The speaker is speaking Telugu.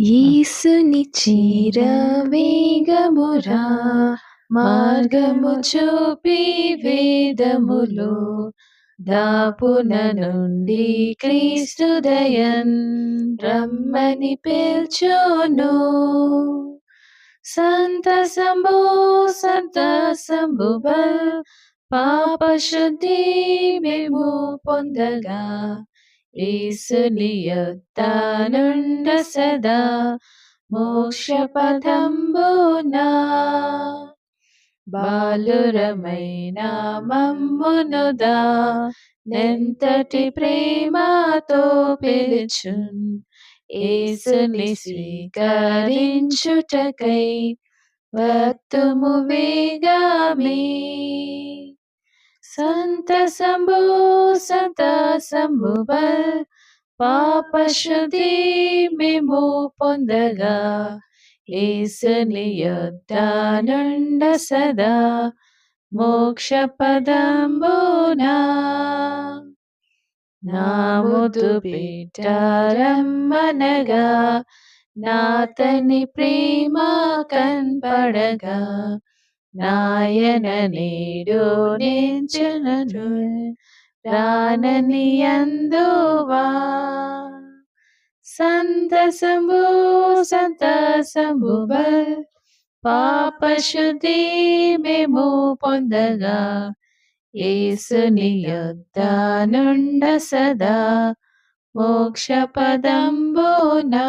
ఈసుని చీర వేగమురా మార్గము చూపి వేదములు దాపున నుండి క్రీస్తుదయన్ రమ్మని పిల్చోను. సంతసంబు సంతసంబుబల్ పాప శుద్ధి మేము పొందగా యేసుని సదా మోక్ష పదంబునా బాలురమైన మమ్మునుదా నెంతటి ప్రేమతో పిలుచున్ ఏసుని స్వీకరించుటకై వత్తుము వేగామే సంతసంబు సంతసంబుబల్ పాప శుద్ధి మేము పొందగా యేసుని యొద్ద నుండ సదా మోక్ష పదంబునా నాముదు ముద్దు నాతని ప్రేమ కనపడగా నాయన నీడు నించునను రానని అందువా సంతసము సంతసము పాప శుద్ధి మేము పొందగా. ఏసుని యొద్ద నుండ సదా మోక్ష పదంబునా.